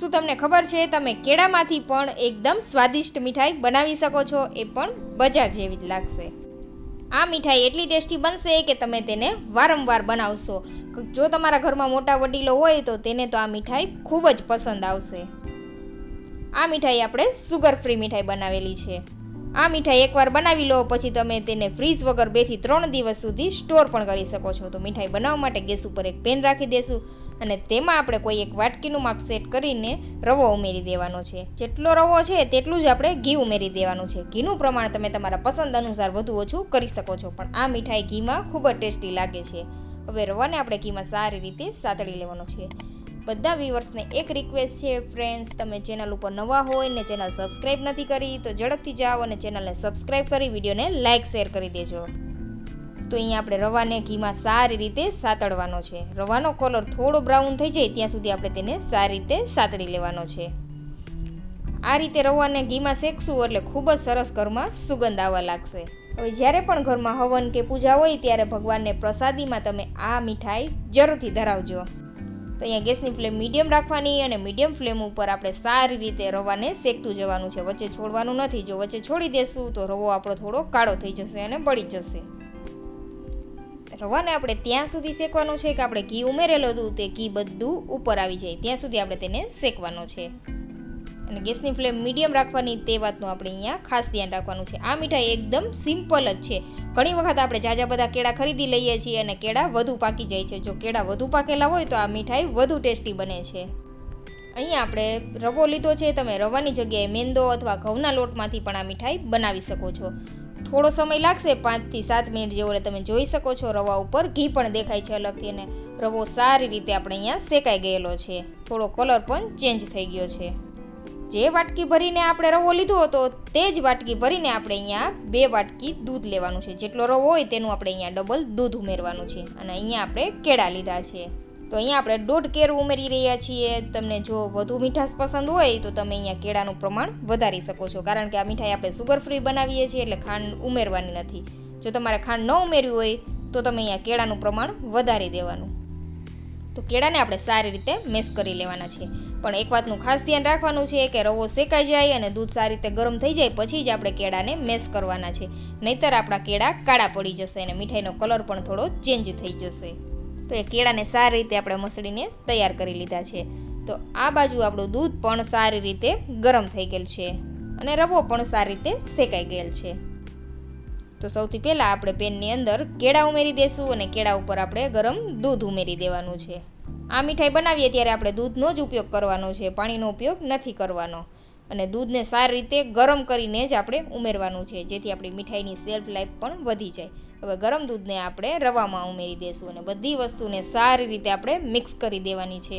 શું તમને ખબર છે? તમે કેળામાંથી પણ એકદમ સ્વાદિષ્ટ મીઠાઈ બનાવી શકો છો. એ પણ બજાર જેવી જ લાગશે. આ મીઠાઈ એટલી ટેસ્ટી બનશે કે તમે તેને વારંવાર બનાવશો. જો તમારા ઘરમાં મોટા વડીલો હોય તો તેને તો આ મીઠાઈ ખૂબ જ પસંદ આવશે. આ મીઠાઈ આપણે સુગર ફ્રી મીઠાઈ બનાવેલી છે. આ મીઠાઈ એકવાર બનાવી લો, પછી તમે તેને ફ્રીઝ વગર બેથી ત્રણ દિવસ સુધી સ્ટોર પણ કરી શકો છો. તો મીઠાઈ બનાવવા માટે ગેસ ઉપર એક પેન રાખી દેશું. અને તેમાં આપણે કોઈ એક વાટકીનું માપ સેટ કરીને રવો ઉમેરી દેવાનો છે. જેટલો રવો છે તેટલું જ આપણે ઘી ઉમેરી દેવાનું છે. ઘીનું પ્રમાણ તમે તમારા પસંદ અનુસાર વધુ ઓછું કરી શકો છો, પણ આ મીઠાઈ ઘીમાં ખૂબ જ ટેસ્ટી લાગે છે. હવે રવાને આપણે ઘીમાં સારી રીતે સાતળી લેવાનો છે. બધા વ્યુઅર્સને એક રિક્વેસ્ટ છે ફ્રેન્ડ્સ તમે ચેનલ ઉપર નવા હોય ને ચેનલ સબસ્ક્રાઇબ નથી કરી, તો ઝડપથી જાઓ અને ચેનલને સબસ્ક્રાઇબ કરી, વિડીયોને લાઇક શેર કરી દેજો. તો અહીંયા આપણે રવાને ઘીમાં સારી રીતે સાતળવાનો છે. રવાનો કલર થોડો બ્રાઉન થઈ જાય ત્યાં સુધી આપણે તેને સારી રીતે સાતળી લેવાનો છે. આ રીતે રવાને ઘીમાં શેકશું એટલે ખૂબ જ સરસ ઘરમાં સુગંધ આવવા લાગશે. હવે જ્યારે પણ ઘરમાં હવન કે પૂજા હોય ત્યારે ભગવાનને પ્રસાદીમાં તમે આ મીઠાઈ જરૂરથી ધરાવજો. તો અહીંયા ગેસની ફ્લેમ મીડિયમ રાખવાની અને મીડિયમ ફ્લેમ ઉપર આપણે સારી રીતે રવાને શેકતું જવાનું છે. વચ્ચે છોડવાનું નથી. જો વચ્ચે છોડી દેશું તો રવો આપણો થોડો કાળો થઈ જશે અને બળી જશે. રવાને આપણે ત્યાં સુધી શેકવાનું છે કે આપણે ઘી ઉમેરેલું હતું તે ઘી બધું ઉપર આવી જાય. ત્યાં સુધી આપણે તેને શેકવાનો છે. અને ગેસની ફ્લેમ મીડિયમ રાખવાની, તે વાતનું આપણે અહીંયા ખાસ ધ્યાન રાખવાનું છે. આ મીઠાઈ એકદમ સિમ્પલ જ છે. ઘણી વખત આપણે જાજા બધા કેળા ખરીદી લઈએ છીએ અને કેળા વધુ પાકી જાય છે. જો કેળા વધુ પાકેલા હોય તો આ મીઠાઈ વધુ ટેસ્ટી બને છે. અહીંયા આપણે રવો લીધો છે. તમે રવાની જગ્યાએ મેંદો અથવા ઘઉંના લોટમાંથી પણ આ મીઠાઈ બનાવી શકો છો. થોડો સમય લાગશે પાંચથી સાત મિનિટ જેવો તમે જોઈ શકો છો, રવા ઉપર ઘી પણ દેખાય છે અલગથી, અને રવો સારી રીતે આપણે અહીંયા શેકાઈ ગયેલો છે. થોડો કલર પણ ચેન્જ થઈ ગયો છે. જે વાટકી ભરીને આપણે રવો લીધો હતો, તે જ વાટકી ભરીને આપણે અહીંયા બે વાટકી દૂધ લેવાનું છે. જેટલો રવો હોય તેનું આપણે અહીંયા ડબલ દૂધ ઉમેરવાનું છે. અને અહીંયા આપણે કેળા લીધા છે. તો અહીંયા આપણે દોઢ કેરું ઉમેરી રહ્યા છીએ. તમને જો વધુ મીઠાશ પસંદ હોય તો તમે અહીંયા કેળાનું પ્રમાણ વધારી શકો છો. કારણ કે આ મીઠાઈ આપણે સુગર ફ્રી બનાવીએ છીએ એટલે ખાંડ ઉમેરવાની નથી. જો તમારે ખાંડ ન ઉમેરવી હોય તો તમે અહીંયા કેળાનું પ્રમાણ વધારી દેવાનું. તો કેળાને આપણે સારી રીતે મેશ કરી લેવાના છે પણ એક વાતનું ખાસ ધ્યાન રાખવાનું છે કે રવો શેકાઈ જાય અને દૂધ સારી રીતે ગરમ થઈ જાય પછી જ આપણે કેળાને મેશ કરવાના છે. નહીતર આપણા કેળા કાળા પડી જશે અને મીઠાઈનો કલર પણ થોડો ચેન્જ થઈ જશે. તો એ કેળાને સારી રીતે આપણે મસળીને તૈયાર કરી લીધા છે. તો આ બાજુ આપણું દૂધ પણ સારી રીતે ગરમ થઈ ગયેલ છે અને રવો પણ સારી રીતે શેકાઈ ગયેલ છે. તો સૌથી પહેલાં આપણે પેનની અંદર કેળા ઉમેરી દેશું અને કેળા ઉપર આપણે ગરમ દૂધ ઉમેરી દેવાનું છે. આ મીઠાઈ બનાવીએ ત્યારે આપણે દૂધનો જ ઉપયોગ કરવાનો છે, પાણીનો ઉપયોગ નથી કરવાનો. અને દૂધને સારી રીતે ગરમ કરીને જ આપણે ઉમેરવાનું છે, જેથી આપણી મીઠાઈની સેલ્ફ લાઈફ પણ વધી જાય. હવે ગરમ દૂધને આપણે રવામાં ઉમેરી દેશું અને બધી વસ્તુને સારી રીતે આપણે મિક્સ કરી દેવાની છે.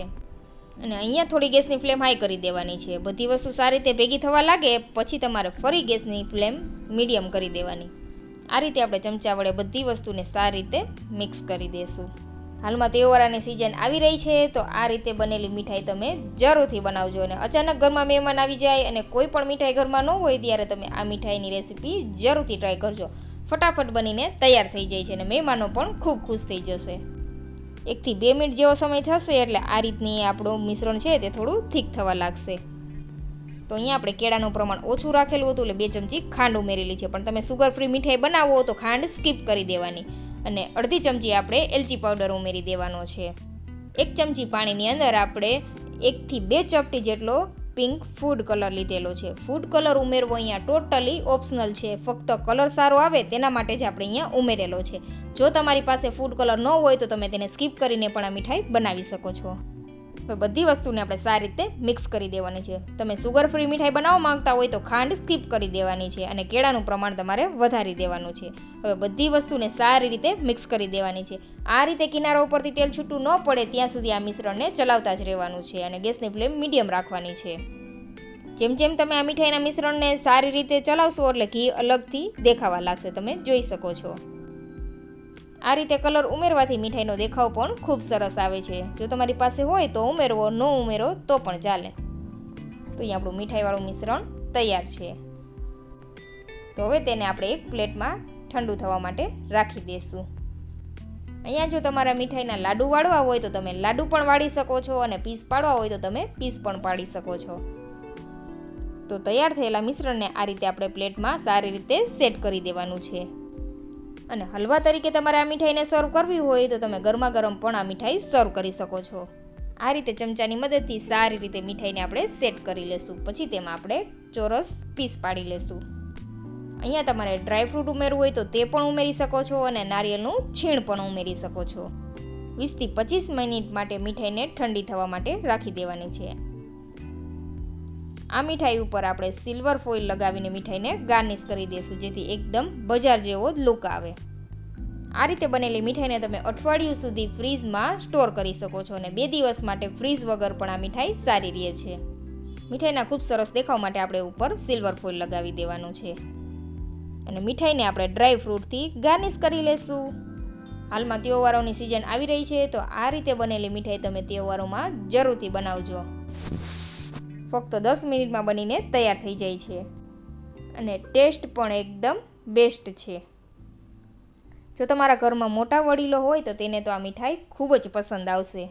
અને અહીંયા થોડી ગેસની ફ્લેમ હાઈ કરી દેવાની છે. બધી વસ્તુ સારી રીતે ભેગી થવા લાગે, પછી તમારે ફરી ગેસની ફ્લેમ મીડિયમ કરી દેવાની. આ રીતે આપણે ચમચા વડે બધી વસ્તુને સારી રીતે મિક્સ કરી દેશું. હાલમાં તહેવારાની સિઝન આવી રહી છે, તો આ રીતે બનેલી મીઠાઈ તમે જરૂરથી બનાવજો અને અચાનક ઘરમાં મહેમાન આવી જાય અને કોઈ પણ મીઠાઈ ઘરમાં ન હોય, ત્યારે તમે આ મીઠાઈની રેસીપી જરૂરથી ટ્રાય કરજો. ફટાફટ બનીને તૈયાર થઈ જાય છે અને મહેમાનો પણ ખૂબ ખુશ થઈ જશે. એકથી બે મિનિટ જેવો સમય થશે એટલે આ રીતની આપણું મિશ્રણ છે તે થોડું થીક થવા લાગશે. તો અહીંયા આપણે કેળાનું પ્રમાણ ઓછું રાખેલું હતું એટલે બે ચમચી ખાંડ ઉમેરેલી છે. પણ તમે સુગર ફ્રી મીઠાઈ બનાવો તો ખાંડ સ્કીપ કરી દેવાની. અને અડધી ચમચી આપણે એલચી પાવડર ઉમેરી દેવાનો છે. એક ચમચી પાણીની અંદર આપણે એકથી બે ચપટી જેટલો પિંક ફૂડ કલર લીધેલો છે. ફૂડ કલર ઉમેરવો અહીંયા ટોટલી ઓપ્શનલ છે. ફક્ત કલર સારો આવે તેના માટે જ આપણે અહીંયા ઉમેરેલો છે. જો તમારી પાસે ફૂડ કલર ન હોય તો તમે તેને સ્કીપ કરીને પણ આ મીઠાઈ બનાવી શકો છો. હવે બધી વસ્તુને આપણે સારી રીતે મિક્સ કરી દેવાની છે. તમે સુગર ફ્રી મીઠાઈ બનાવવા માંગતા હોય તો ખાંડ સ્કીપ કરી દેવાની છે અને કેળાનું પ્રમાણ તમારે વધારી દેવાનું છે. હવે બધી વસ્તુને સારી રીતે મિક્સ કરી દેવાની છે. આ રીતે કિનારા ઉપરથી તેલ છૂટું ન પડે ત્યાં સુધી આ મિશ્રણને ચલાવતા જ રહેવાનું છે અને ગેસની ફ્લેમ મીડિયમ રાખવાની છે. જેમ જેમ તમે આ મીઠાઈના મિશ્રણને સારી રીતે ચલાવશો એટલે ઘી અલગથી દેખાવા લાગશે. તમે જોઈ શકો છો. આ રીતે કલર ઉમેરવાથી મીઠાઈનો દેખાવ પણ ખૂબ સરસ આવે છે. જો તમારી પાસે હોય તો ઉમેરવો, ન ઉમેરો તો પણ ચાલે. તો અહીં આપણું મીઠાઈવાળું મિશ્રણ તૈયાર છે. તો હવે તેને આપણે એક પ્લેટમાં ઠંડુ થવા માટે રાખી દઈશું અહીંયા જો તમારા મીઠાઈના લાડુ વાળવા હોય તો તમે લાડુ પણ વાળી શકો છો અને પીસ પાડવા હોય તો તમે પીસ પણ પાડી શકો છો. તો તૈયાર થયેલા મિશ્રણને આ રીતે આપણે પ્લેટમાં સારી રીતે સેટ કરી દેવાનું છે. અને હલવા તરીકે તમારે આ મીઠાઈને સર્વ કરવી હોય તો તમે ગરમા ગરમ પણ આ મીઠાઈ સર્વ કરી શકો છો. આ રીતે ચમચાની મદદથી સારી રીતે મીઠાઈને આપણે સેટ કરી લેશું. પછી તેમાં આપણે ચોરસ પીસ પાડી લેશું. અહીંયા તમારે ડ્રાયફ્રૂટ ઉમેરવું હોય તો તે પણ ઉમેરી શકો છો અને નારિયેળનું છીણ પણ ઉમેરી શકો છો. વીસથી પચીસ મિનિટ માટે મીઠાઈને ઠંડી થવા માટે રાખી દેવાની છે. આ મીઠાઈ ઉપર આપણે સિલ્વર ફોઇલ લગાવીને મીઠાઈને ગાર્નિશ કરી દઈશું, જેથી એકદમ બજાર જેવો લુક આવે. આ રીતે બનેલી મીઠાઈને તમે અઠવાડિયું સુધી ફ્રીઝમાં સ્ટોર કરી શકો છો અને બે દિવસ માટે ફ્રીઝ વગર પણ આ મીઠાઈ સારી રહે છે. મીઠાઈના ખૂબ સરસ દેખાવ માટે આપણે ઉપર સિલ્વર ફોઇલ લગાવી દેવાનું છે. અને મીઠાઈને આપણે ડ્રાય ફ્રૂટથી ગાર્નિશ કરી લેશું. હાલમાં તહેવારોની સિઝન આવી રહી છે, તો આ રીતે બનેલી મીઠાઈ તમે તહેવારોમાં જરૂરથી બનાવજો. ફક્ત દસ મિનિટમાં બનીને તૈયાર થઈ જાય છે. અને ટેસ્ટ પણ એકદમ બેસ્ટ છે. જો તમારા ઘરમાં મોટા વડીલો હોય તો તેને તો આ મીઠાઈ ખૂબ જ પસંદ આવશે.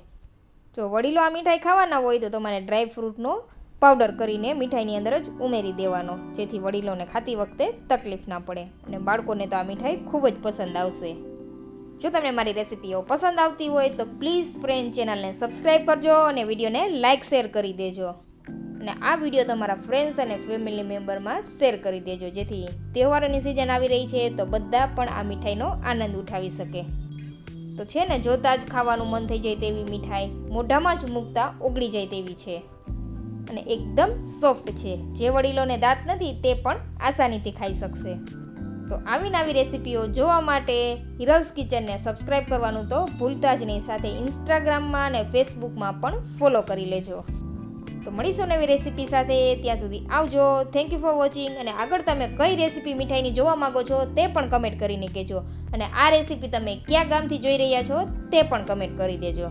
જો વડીલો આ મીઠાઈ ખાવાના હોય તો તમારે ડ્રાય ફ્રૂટનો પાવડર કરીને મીઠાઈની અંદર જ ઉમેરી દેવાનો, જેથી વડીલોને ખાતી વખતે તકલીફ ના પડે અને બાળકોને તો આ મીઠાઈ ખૂબ જ પસંદ આવશે. જો તમને મારી રેસિપીઓ પસંદ આવતી હોય તો પ્લીઝ ફ્રેન્ડ ચેનલને સબસ્ક્રાઈબ કરજો અને વિડીયોને લાઇક શેર કરી દેજો. અને આ વીડિયો તમારા ફ્રેન્ડ્સ અને ફેમિલી મેમ્બરમાં શેર કરી દેજો. જેથી તહેવારોની સિઝન આવી રહી છે તો બધા પણ આ મીઠાઈનો આનંદ ઉઠાવી શકે. તો છે ને જોતા જ ખાવાનું મન થઈ જાય તેવી મીઠાઈ, મોઢામાં જ મૂકતા ઓગળી જાય તેવી છે. અને એકદમ સોફ્ટ છે. જે વડીલોને દાંત નથી, તે પણ આસાનીથી ખાઈ શકશે. તો આવી નવી રેસિપીઓ જોવા માટે હિરલ્સ કિચનને સબસ્ક્રાઇબ કરવાનું તો ભૂલતા જ નહીં. સાથે ઇન્સ્ટાગ્રામમાં અને ફેસબુકમાં પણ ફોલો કરી લેજો. તો મળીશું નવી રેસિપી સાથે. ત્યાં સુધી આવજો. થેન્ક યુ ફોર વોચિંગ અને આગળ તમે કઈ રેસિપી મીઠાઈની જોવા માંગો છો તે પણ કમેન્ટ કરીને કહેજો. અને આ રેસિપી તમે કયા ગામથી જોઈ રહ્યા છો તે પણ કમેન્ટ કરી દેજો.